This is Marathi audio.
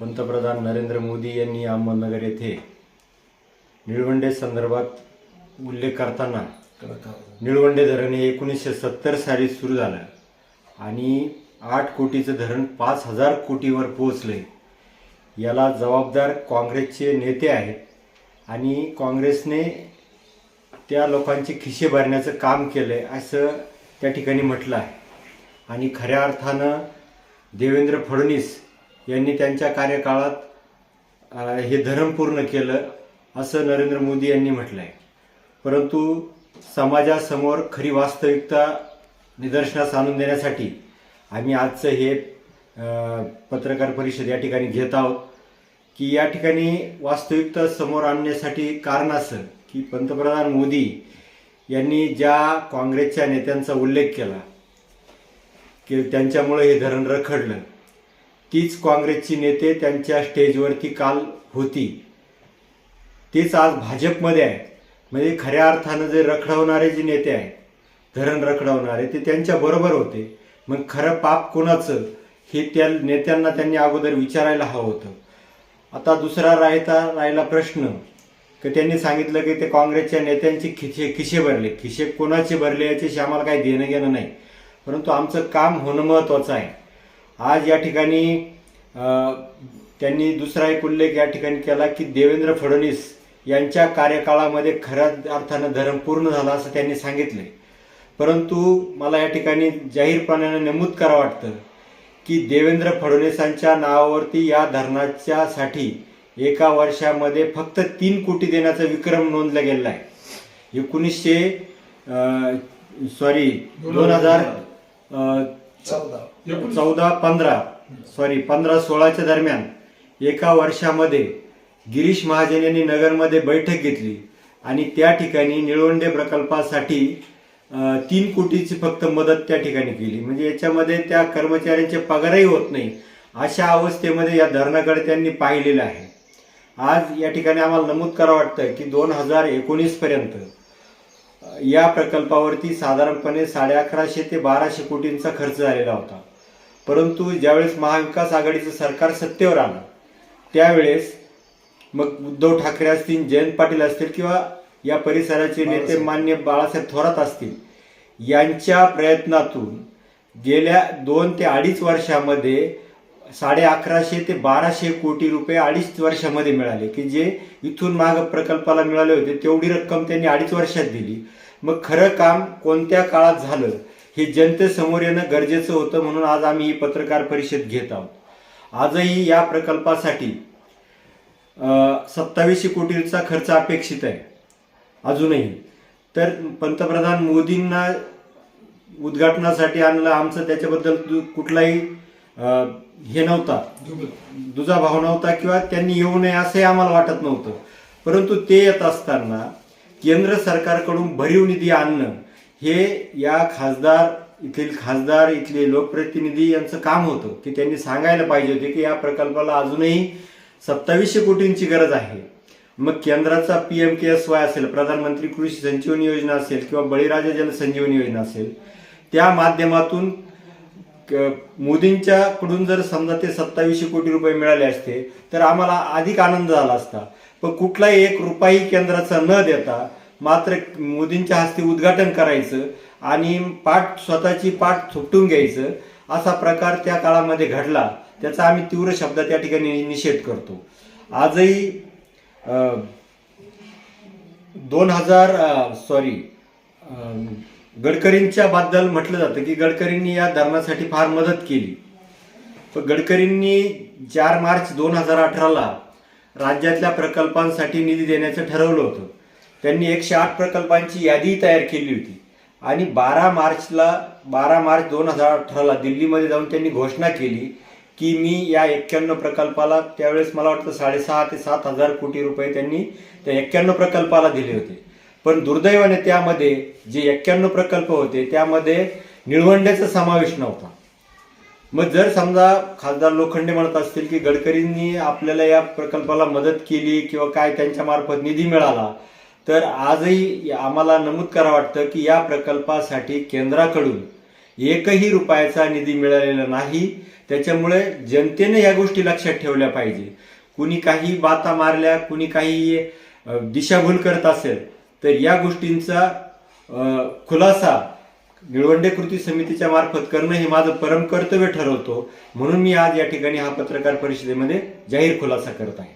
पंतप्रधान नरेंद्र मोदी यांनी अहमदनगर येथे निळवंडे संदर्भात उल्लेख करताना निळवंडे धरण हे एकोणीसशे सत्तर साली सुरू झालं आणि आठ कोटीचं धरण पाच हजार कोटीवर पोहोचले याला जबाबदार काँग्रेसचे नेते आहेत आणि काँग्रेसने त्या लोकांचे खिशे भरण्याचं काम केलं आहे असं त्या ठिकाणी म्हटलं आहे. आणि खऱ्या अर्थानं देवेंद्र फडणवीस यांनी त्यांच्या कार्यकाळात हे धरण पूर्ण केलं असं नरेंद्र मोदी यांनी म्हटलं आहे परंतु समाजासमोर खरी वास्तविकता निदर्शनास आणून देण्यासाठी आम्ही आजचं हे पत्रकार परिषद या ठिकाणी घेत आहोत की या ठिकाणी वास्तविकता समोर आणण्यासाठी कारण असं की पंतप्रधान मोदी यांनी ज्या काँग्रेसच्या नेत्यांचा उल्लेख केला की त्यांच्यामुळे हे धरण रखडलं तीच काँग्रेसची नेते त्यांच्या स्टेजवरती काल होती. तेच आज भाजपमध्ये आहेत. म्हणजे खऱ्या अर्थानं जे रखडवणारे जे नेते आहेत धरण रखडवणारे ते त्यांच्या बरोबर होते. मग खरं पाप कोणाचं हे त्या नेत्यांना त्यांनी अगोदर विचारायला हवं होतं. आता दुसरा राहता राहिला प्रश्न की त्यांनी सांगितलं की ते काँग्रेसच्या नेत्यांचे खिशे खिशे भरले. खिशे कोणाचे भरले याच्याशी आम्हाला काही देणं घेणं नाही. परंतु आमचं काम होणं महत्त्वाचं आहे. आज या ठिकाणी त्यांनी दुसरा एक उल्लेख या ठिकाणी केला की देवेंद्र फडणवीस यांच्या कार्यकाळामध्ये खऱ्या अर्थानं धरण पूर्ण झालं असं त्यांनी सांगितले. परंतु मला या ठिकाणी जाहीरपणाने नमूद करावं वाटतं की देवेंद्र फडणवीसांच्या नावावरती या धरणाच्या साठी एका वर्षामध्ये फक्त तीन कोटी देण्याचा विक्रम नोंदला गेलेला आहे. एकोणीसशे सॉरी दोन हजार चौदा. पंधरा. सॉरी पंधरा सोळाच्या दरम्यान एका वर्षामध्ये गिरीश महाजन यांनी नगरमध्ये बैठक घेतली आणि त्या ठिकाणी निळवंडे प्रकल्पासाठी तीन कोटीची फक्त मदत त्या ठिकाणी केली. म्हणजे याच्यामध्ये त्या कर्मचाऱ्यांचे पगारही होत नाही. अशा अवस्थेमध्ये या धरणाकडे त्यांनी पाहिलेलं आहे. आज या ठिकाणी आम्हाला नमूद करावं वाटतं की दोन हजार एकोणीसपर्यंत या प्रकल्पावरती साधारणपणे साडे अकराशे ते बाराशे कोटींचा खर्च झालेला होता. परंतु ज्यावेळेस महाविकास आघाडीचं सरकार सत्तेवर आलं त्यावेळेस मग उद्धव ठाकरे असतील जयंत पाटील असतील किंवा या परिसराचे नेते मान्य बाळासाहेब थोरात असतील यांच्या प्रयत्नातून गेल्या दोन ते अडीच वर्षामध्ये साडे अकराशे ते बाराशे कोटी रुपये अडीच वर्षामध्ये मिळाले. की जे इथून माग प्रकल्पाला मिळाले होते तेवढी रक्कम त्यांनी अडीच वर्षात दिली. मग खरं काम कोणत्या काळात झालं हे जनतेसमोर येणं गरजेचं होतं म्हणून आज आम्ही ही पत्रकार परिषद घेत आहोत. आजही या प्रकल्पासाठी सत्तावीसशे कोटीचा खर्च अपेक्षित आहे. अजूनही. तर पंतप्रधान मोदींना उद्घाटनासाठी आणलं आमचं त्याच्याबद्दल कुठलाही हे नव्हता. दुजा भाव नव्हता किंवा त्यांनी येऊ नये असंही आम्हाला वाटत नव्हतं. परंतु ते येत असताना केंद्र सरकारकडून भरीव निधी आणणं हे या खासदार इथील खासदार इथले लोकप्रतिनिधी यांचं काम होतं की त्यांनी सांगायला पाहिजे होते की या प्रकल्पाला अजूनही सत्तावीसशे कोटींची गरज आहे. मग केंद्राचा P M K S Y असेल प्रधानमंत्री कृषी संजीवनी योजना असेल किंवा बळीराजा जलसंजीवनी योजना असेल त्या माध्यमातून मोदींच्याकडून जर समजा ते सत्तावीसशे कोटी रुपये मिळाले असते तर आम्हाला अधिक आनंद झाला असता. पण कुठलाही एक रुपयाही केंद्राचा न देता मात्र मोदींच्या हस्ते उद्घाटन करायचं आणि पाठ स्वतःची पाठ थोपटून घ्यायचं असा प्रकार त्या काळामध्ये घडला त्याचा आम्ही तीव्र शब्दात त्या ठिकाणी निषेध करतो. आजही दोन हजार सॉरी गडकरींच्या बद्दल म्हटलं जातं की गडकरींनी या धरणासाठी फार मदत केली. पण गडकरींनी चार मार्च दोन हजार अठराला राज्यातल्या प्रकल्पांसाठी निधी देण्याचं ठरवलं होतं. त्यांनी एकशे आठ प्रकल्पांची यादी तयार केली होती. आणि बारा मार्चला बारा मार्च दोन हजार अठराला दिल्लीमध्ये जाऊन त्यांनी घोषणा केली की मी या एक्क्याण्णव प्रकल्पाला त्यावेळेस मला वाटतं साडेसहा ते सात हजार कोटी रुपये त्यांनी त्या एक्क्याण्णव प्रकल्पाला दिले होते. पण दुर्दैवाने त्यामध्ये जे एक्क्याण्णव प्रकल्प होते त्यामध्ये निळवंड्याचा समावेश नव्हता. मग जर समजा खासदार लोखंडे म्हणत असतील की गडकरींनी आपल्याला या प्रकल्पाला मदत केली किंवा काय त्यांच्या मार्फत निधी मिळाला तर आजही आम्हाला नमूद करा वाटतं की या प्रकल्पासाठी केंद्राकडून एकही रुपयाचा निधी मिळालेला नाही. त्याच्यामुळे जनतेने या गोष्टी लक्षात ठेवल्या पाहिजे. कुणी काही बाता मारल्या कुणी काही दिशाभूल करत असेल तर या गोष्टींचा खुलासा निळवंडे कृती समितीच्या मार्फत करणं हे माझं परम कर्तव्य ठरवतो. म्हणून मी आज या ठिकाणी हा पत्रकार परिषदेमध्ये जाहीर खुलासा करत आहे.